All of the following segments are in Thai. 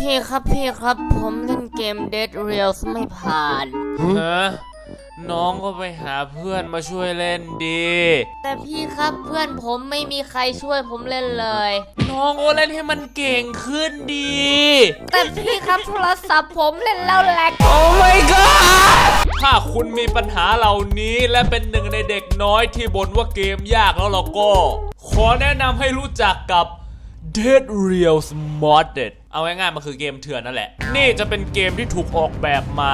พี่ครับพี่ครับผมเล่นเกม Dead Reels ไม่ผ่านฮะน้องก็ไปหาเพื่อนมาช่วยเล่นดี แต่พี่ครับเพื่อนผมไม่มีใครช่วยผมเล่นเลย น้องก็เล่นให้มันเก่งขึ้นดี แต่พี่ครับโทรศัพท์ผมเล่นแล้วแหลก โอ้ my god ถ้าคุณมีปัญหาเหล่านี้และเป็นหนึ่งในเด็กน้อยที่บ่นว่าเกมยากแล้วเราก็ ขอแนะนำให้รู้จักกับ Dead Reals Modded เอาง่ายๆมันคือเกมเถื่อนนั่นแหละ นี่จะเป็นเกมที่ถูกออกแบบมา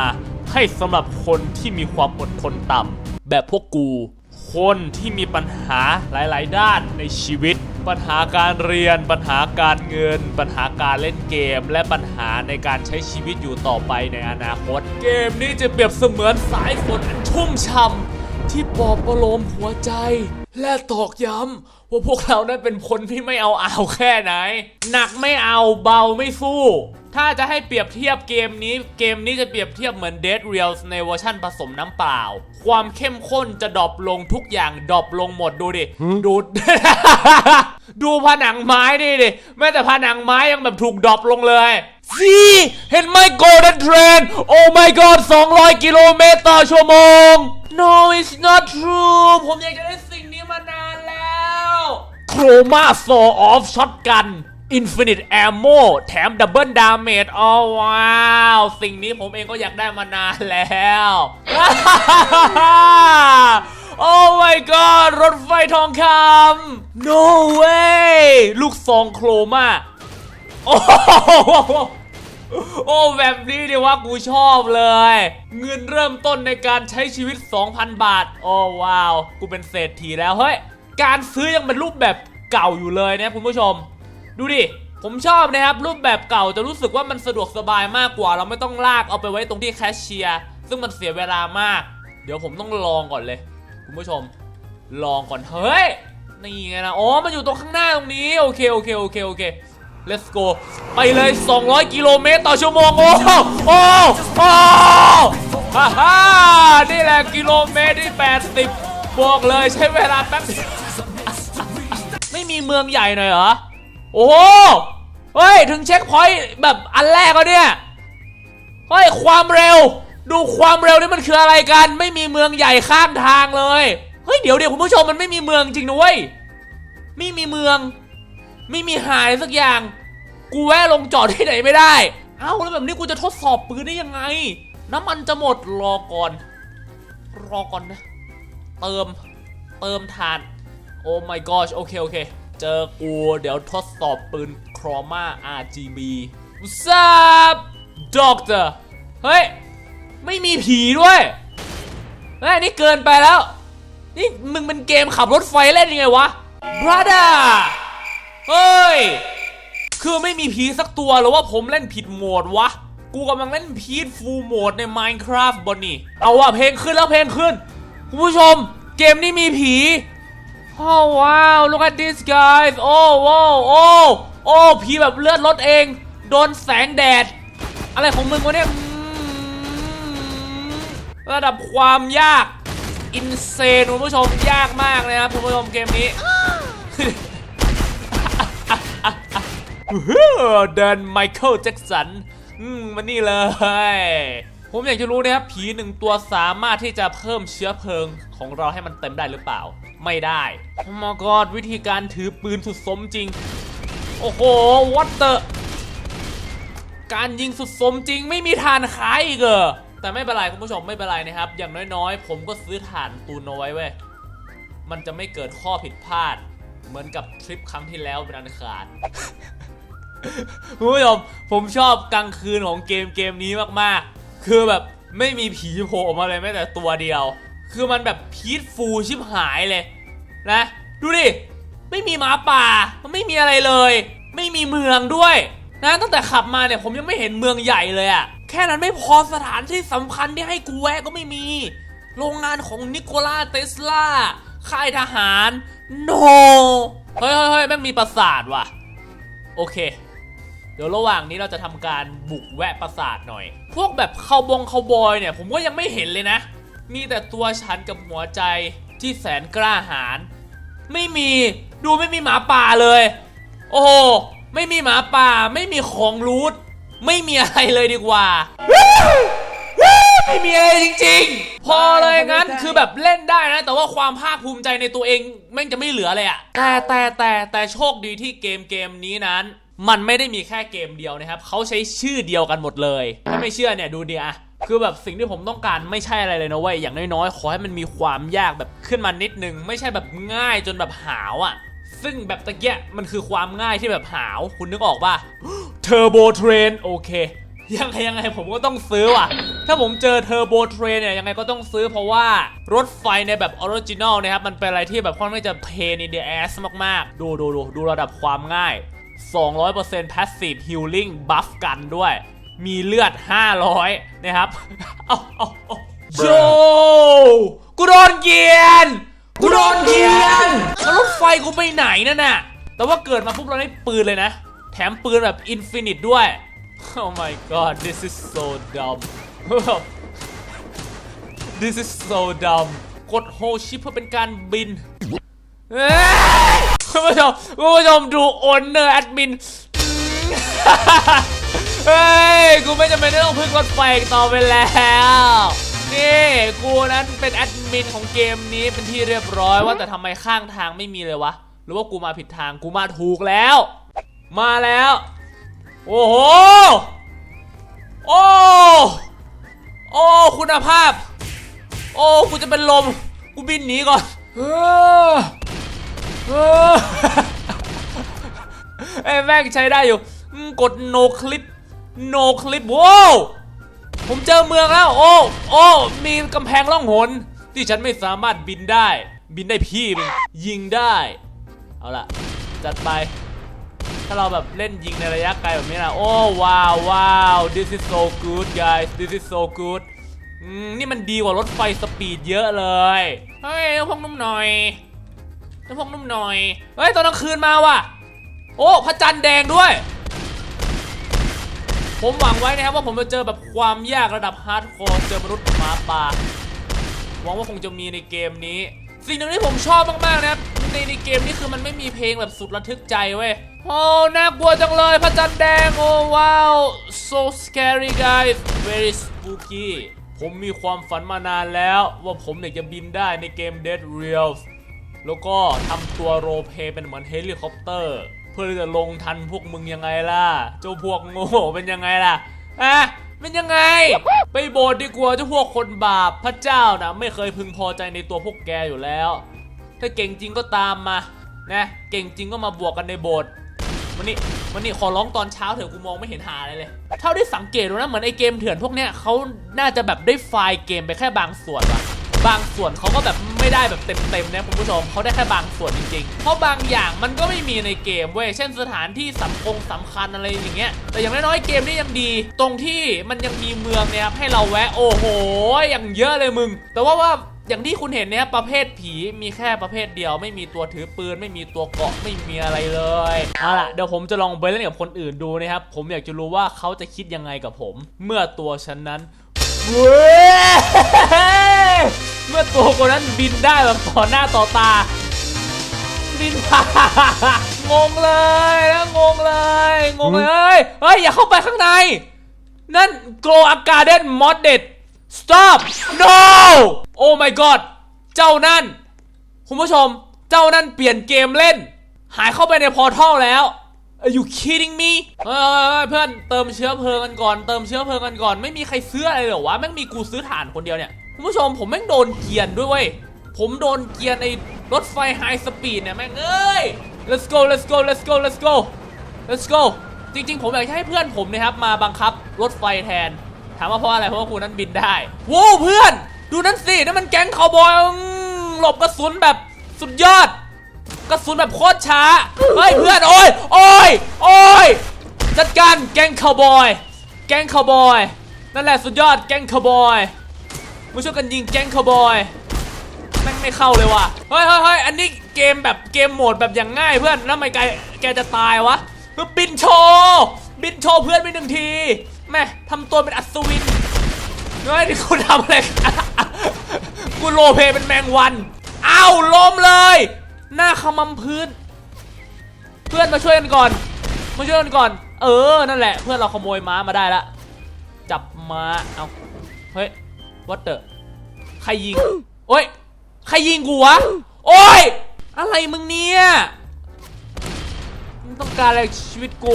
ให้สำหรับคนที่มีความอดทนต่ำแบบพวกกู คนที่มีปัญหาหลายๆ ด้านในชีวิต ปัญหาการเรียน ปัญหาการเงิน ปัญหาการเล่นเกม และปัญหาในการใช้ชีวิตอยู่ต่อไปในอนาคต เกมนี้จะเปรียบเสมือนสายฝนชุ่มช่ำ ที่ปลอบประโลมหัวใจ และตอกย้ำว่าพวกเรานั้นเป็นคนที่ไม่เอาเอาแค่ไหน หนักไม่เอาเบาไม่สู้ ถ้าจะให้เปรียบเทียบเกมนี้ เกมนี้จะเปรียบเทียบเหมือน Dead Reels ในเวอร์ชั่นผสมน้ำเปล่า ความเข้มข้นจะดรอปลงทุกอย่างดรอปลงหมดดูดิ ดู ดูผนังไม้ดิดิ แม้แต่ผนังไม้ยังแบบถูกดรอปลงเลยซีเห็นไหม Golden Train โอ้ my god 200 กิโลเมตรต่อชั่วโมง no it's not true ผมอยากจะได้สิ่งนี้มานานแล้ว Chroma Saw Off Shotgun Infinite Ammo แถม Double Damage อ๋อว้าว สิ่งนี้ผมเองก็อยากได้มานานแล้ว โอ้ my god รถไฟทองคำ no way ลูกซองโครมาโอ้ โอ้แบบนี้เดีว่ากูชอบเลย เงินเริ่มต้นในการใช้ชีวิต 2,000 บาท โอ้ว้าว กูเป็นเศรษฐีแล้วเฮ้ย การซื้อยังเป็นรูปแบบเก่าอยู่เลยนะคุณผู้ชม ดูดิ ผมชอบนะครับ รูปแบบเก่าจะรู้สึกว่ามันสะดวกสบายมากกว่า เราไม่ต้องลากเอาไปไว้ตรงที่แคชเชียร์ซึ่งมันเสียเวลามาก เดี๋ยวผมต้องลองก่อนเลย คุณผู้ชม ลองก่อนเฮ้ยนี่ไงนะอ๋อมันอยู่ตรงข้างหน้าตรงนี้โอเคโอเคโอเคโอเค let's go ไปเลย 200 กิโลเมตรต่อชั่วโมง โอ้โหโอ้โหฮ่าฮ่านี่แหละกิโลเมตรที่ 80บอกเลยใช้เวลาแป๊บเดียวไม่มีเมืองใหญ่หน่อยเหรอ โอ้โหเฮ้ย ถึงเช็คพอยต์แบบอันแรกแล้วเนี่ย เฮ้ย ความเร็ว ดูความเร็วนี่มันคืออะไรกัน ไม่มีเมืองใหญ่ข้างทางเลย เฮ้ย เดี๋ยวเดี๋ยวคุณผู้ชมมันไม่มีเมืองจริงนะเว้ย ไม่มีเมือง ไม่มีหายสักอย่าง กูแวะลงจอดที่ไหนไม่ได้ เอ้าแล้วแบบนี้กูจะทดสอบปืนได้ยังไง น้ำมันจะหมดรอก่อน รอก่อนนะ เติม เติมทาน โอ้ my gosh โอเคโอเค เจอกูเดี๋ยวทดสอบปืน Chroma RGB What's up Doctor เฮ้ย ไม่มีผีด้วยเฮ้ยนี่เกินไปแล้ว นี่มึงเป็นเกมขับรถไฟเล่นยังไงวะ Brother เฮ้ย คือไม่มีผีสักตัวหรือว่าผมเล่นผิดโหมดวะ กูกำลังเล่นพีทฟูลโหมดใน Minecraft บนนี่ เอาว่ะเพลงขึ้นแล้วเพลงขึ้น คุณผู้ชม เกมนี้มีผีโอ้ว้าว look at this guys โอ้โอ้โอ้โอ้ผีแบบเลือดลดเอง โดนแสงแดด อะไรของมึงวะเนี่ยระดับความยาก อินเซนคุณผู้ชมยากมากเลยนะครับคุณผู้ชมเกมนี้ เดินไมเคิลแจ็กสันอืมมานี่เลย ผมอยากจะรู้นะครับ ผีหนึ่งตัวสามารถที่จะเพิ่มเชื้อเพลิงของเราให้มันเต็มได้หรือเปล่า ไม่ได้โอ้ my god วิธีการถือปืนสุดสมจริง โอ้โห what the การยิงสุดสมจริงไม่มีฐานขายอีกเหรอแต่ไม่เป็นไรคุณผู้ชมไม่เป็นไรนะครับ อย่างน้อยๆ ผมก็ซื้อฐานตูนเอาไว้เว้ยมันจะไม่เกิดข้อผิดพลาด เหมือนกับทริปครั้งที่แล้วเป็นอันขาด คุณผู้ชมผมชอบกลางคืนของเกมเกมนี้มากๆ คือแบบไม่มีผีโผล่มาเลยแม้แต่ตัวเดียว คือมันแบบพีทฟูลชิบหายเลย นะ ดูดิ ไม่มีหมาป่า มันไม่มีอะไรเลย ไม่มีเมืองด้วยนะตั้งแต่ขับมาเนี่ยผมยังไม่เห็นเมืองใหญ่เลยอะแค่นั้นไม่พอสถานที่สำคัญที่ให้กูแวะก็ไม่มี โรงงานของนิโคลาเทสลาค่ายทหาร โน เฮ้ยเฮ้ยเฮ้ยแม่งมีปราสาทว่ะ โอเค ดี๋ยวระหว่างนี้เราจะทำการบุกแวะปราสาทหน่อย พวกแบบคาวบงคาวบอยเนี่ย ผมก็ยังไม่เห็นเลยนะ มีแต่ตัวฉันกับหัวใจที่แสนกล้าหาญไม่มีดูไม่มีหมาป่าเลย โอ้โหไม่มีหมาป่าไม่มีของรูทไม่มีอะไรเลยดีกว่าไม่มีอะไรจริง ๆ พอเลยงั้นคือแบบเล่นได้นะ แต่ว่าความภาคภูมิใจในตัวเองแม่งจะไม่เหลือเลยอะแต่แต่แต่แต่โชคดีที่เกมเกมนี้นั้น มันไม่ได้มีแค่เกมเดียวนะครับเขาใช้ชื่อเดียวกันหมดเลย ถ้าไม่เชื่อเนี่ยดูเดิอะคือแบบสิ่งที่ผมต้องการไม่ใช่อะไรเลยนะเว้ยอย่างน้อยๆขอให้มันมีความยากแบบขึ้นมานิดนึง ไม่ใช่แบบง่ายจนแบบหาวอะซึ่งแบบตะเกียมันคือความง่ายที่แบบหาวคุณนึกออกป่ะเทอร์โบเทรนโอเคยังไงยังไงผมก็ต้องซื้อว่ะ ถ้าผมเจอเทอร์โบเทรนเนี่ยยังไงก็ต้องซื้อเพราะว่ารถไฟในแบบออริจินอลนะครับ มันเป็นอะไรที่แบบค่อนข้างจะเพน in the ass มากๆ ดูดูดูดูระดับความง่าย 200% passive healing buff กันด้วย มีเลือด 500 นะครับ เอาเอาเอาโยกูโดนเกียน กูโดนเกียนแล้วรถไฟกูไปไหนนั่นน่ะ แต่ว่าเกิดมาปุ๊บเราได้ปืนเลยนะ แถมปืนแบบอินฟินิตด้วย Oh my god this is so dumb this is so dumb กดโฮชิปเพื่อเป็นการบินเอ้ยคุณ ผู้ชมคุณผู้ชมดูโอนเนอร์แอดมินเฮ้ย กูไม่จำเป็นต้องพึ่งรถไฟต่อไปแล้ว นี่ กูนั้นเป็นแอดมินของเกมนี้เป็นที่เรียบร้อยว่าแต่ทำไมข้างทางไม่มีเลยวะ หรือว่ากูมาผิดทาง กูมาถูกแล้ว มาแล้ว โอ้โห โอ้ โอ้ คุณภาพ โอ้ กูจะเป็นลม กูบินหนีก่อน เอ้แม่งใช้ได้อยู่ กด no clip no clip ว้าวผมเจอเมืองแล้ว โอ้โอ้มีกำแพงล่องหน ที่ฉันไม่สามารถบินได้ บินได้พี่มึงยิงได้ เอาล่ะ จัดไป ถ้าเราแบบเล่นยิงในระยะไกลแบบนี้นะ โอ้ว้าวว้าว this is so good guys this is so good นี่มันดีกว่ารถไฟสปีดเยอะเลย เฮ้ยต้องพกนุ่มหน่อย ต้องพกนุ่มหน่อย เฮ้ยตอนกลางคืนมาว่ะ โอ้พระจันทร์แดงด้วย ผมหวังไว้นะครับว่าผมจะเจอแบบความยากระดับฮาร์ดคอร์เจอมนุษย์หมาป่า หวังว่าคงจะมีในเกมนี้ สิ่งหนึ่งที่ผมชอบมากๆนะครับในในเกมนี้คือมันไม่มีเพลงแบบสุดระทึกใจเว้ย โอ้ น่ากลัวจังเลยพระจันทร์แดง โอ้ว้าว so scary guys very spooky ผมมีความฝันมานานแล้วว่าผมอยากจะบินได้ในเกม Dead Reals แล้วก็ทำตัวโรเพเป็นเหมือนเฮลิคอปเตอร์ เพื่อจะลงทันพวกมึงยังไงล่ะ เจ้าพวกโง่เป็นยังไงล่ะอะเป็นยังไง ไปโบสถ์ดีกว่าเจ้าพวกคนบาปพระเจ้านะไม่เคยพึงพอใจในตัวพวกแกอยู่แล้ว ถ้าเก่งจริงก็ตามมานะเก่งจริงก็มาบวกกันในโบสถ์วันนี้วันนี้ขอร้องตอนเช้าเถอะกูมองไม่เห็นหาอะไรเลย เท่าที่สังเกตดูนะเหมือนไอเกมเถื่อนพวกเนี้ยเขาน่าจะแบบได้ไฟล์เกมไปแค่บางส่วนว่ะบางส่วนเขาก็แบบ ไม่ได้แบบเต็มๆนะคุณผู้ชมเขาได้แค่บางส่วนจริงๆ เพราะบางอย่างมันก็ไม่มีในเกมเว้ย เช่นสถานที่สำคงสำคัญอะไรอย่างเงี้ย แต่อย่างน้อยๆเกมนี้ยังดี ตรงที่มันยังมีเมืองเนี่ยครับให้เราแวะ โอ้โห อย่างเยอะเลยมึง แต่ว่าว่าอย่างที่คุณเห็นเนี่ยประเภทผีมีแค่ประเภทเดียว ไม่มีตัวถือปืน ไม่มีตัวเกาะไม่มีอะไรเลยเอาล่ะเดี๋ยวผมจะลองไปเล่นกับคนอื่นดูนะครับผมอยากจะรู้ว่าเขาจะคิดยังไงกับผม เมื่อตัวฉันนั้นเว้ย เมื่อตัวคนนั้นบินได้แบบต่อหน้าต่อตา บินผ่านงงเลยนะงงเลยงงเลยเฮ้ยเฮ้ย อย่าเข้าไปข้างใน นั่น Grow a Garden Modded Stop No Oh my god เจ้านั่น คุณผู้ชม เจ้านั่นเปลี่ยนเกมเล่น หายเข้าไปในพอร์ทัลแล้ว Are you kidding me เฮ้ยเพื่อนเติมเชื้อเพลิงกันก่อน เติมเชื้อเพลิงกันก่อน ไม่มีใครซื้ออะไรเหรอวะแม่งมีกูซื้อถ่านคนเดียวเนี่ย คุณผู้ชมผมแม่งโดนเกียนด้วยเว้ยผมโดนเกียนไอ้รถไฟไฮสปีดเนี่ยแม่งเอ้ย let's go let's go let's go let's go let's go จริงๆ ผมอยากให้เพื่อนผมนะครับมาบังคับรถไฟแทน ถามว่าเพราะอะไร เพราะว่าคุณนั้นบินได้โว้วเพื่อน ดูนั่นสินั่นมันแก๊งคาวบอยหลบกระสุนแบบสุดยอด กระสุนแบบโคตรช้า เฮ้ยเพื่อนโอ้ยโอ้ยโอ้ยจัดการแก๊งคาวบอย แก๊งคาวบอย นั่นแหละสุดยอดแก๊งคาวบอย มาช่วยกันยิงแก๊งคาวบอยแม่งไม่เข้าเลยว่ะเฮ้ยเฮ้ยเฮ้ยอันนี้เกมแบบเกมโหมดแบบอย่างง่ายเพื่อนแล้วทำไมแกแกจะตายวะคือบินโชว์บินโชว์เพื่อนไปหนึ่งทีแม่ทำตัวเป็นอัศวินเฮ้ยนี่คุณทำอะไรกูโลเพเป็นแมงวันอ้าวล้มเลย หน้าขมำพื้น เพื่อนมาช่วยกันก่อน มาช่วยกันก่อน เออนั่นแหละ เพื่อนเราขโมยม้ามาได้ละจับม้าเอาเฮ้ย what the ใครยิง โอ้ย ใครยิงกูวะ โอ้ย อะไรมึงเนี่ยมึงต้องการอะไรชีวิตกู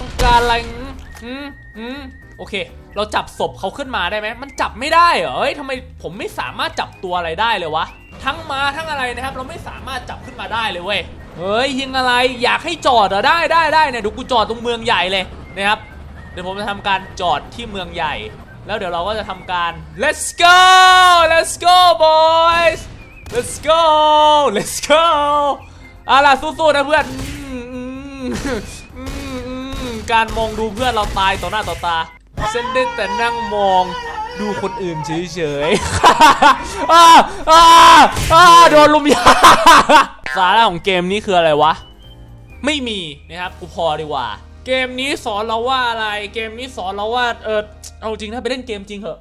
ต้องการอะไรอืมอืมโอเค เราจับศพเขาขึ้นมาได้ไหม มันจับไม่ได้เหรอเอ้ยทำไมผมไม่สามารถจับตัวอะไรได้เลยวะ ทั้งมาทั้งอะไรนะครับ เราไม่สามารถจับขึ้นมาได้เลยเว้ย เฮ้ยยิงอะไร อยากให้จอดเหรอ ได้ได้ได้เนี่ยเดูกูจอดตรงเมืองใหญ่เลยนะครับ เดี๋ยวผมจะทำการจอดที่เมืองใหญ่ แล้วเดี๋ยวเราก็จะทำการ let's go let's go boys let's go let's go เอาล่ะสู้ๆนะเพื่อนการมองดูเพื่อนเราตายต่อหน้าต่อตาฉันได้แต่นั่งมองดูคนอื่นเฉยๆอ้าอ้าอ้าโดนลุมยาสาระของเกมนี้คืออะไรวะ ไม่มีนะครับ กูพอดีกว่า เกมนี้สอนเราว่าอะไร เกมนี้สอนเราว่า เออเอาจริงถ้าไปเล่นเกมจริงเหอะ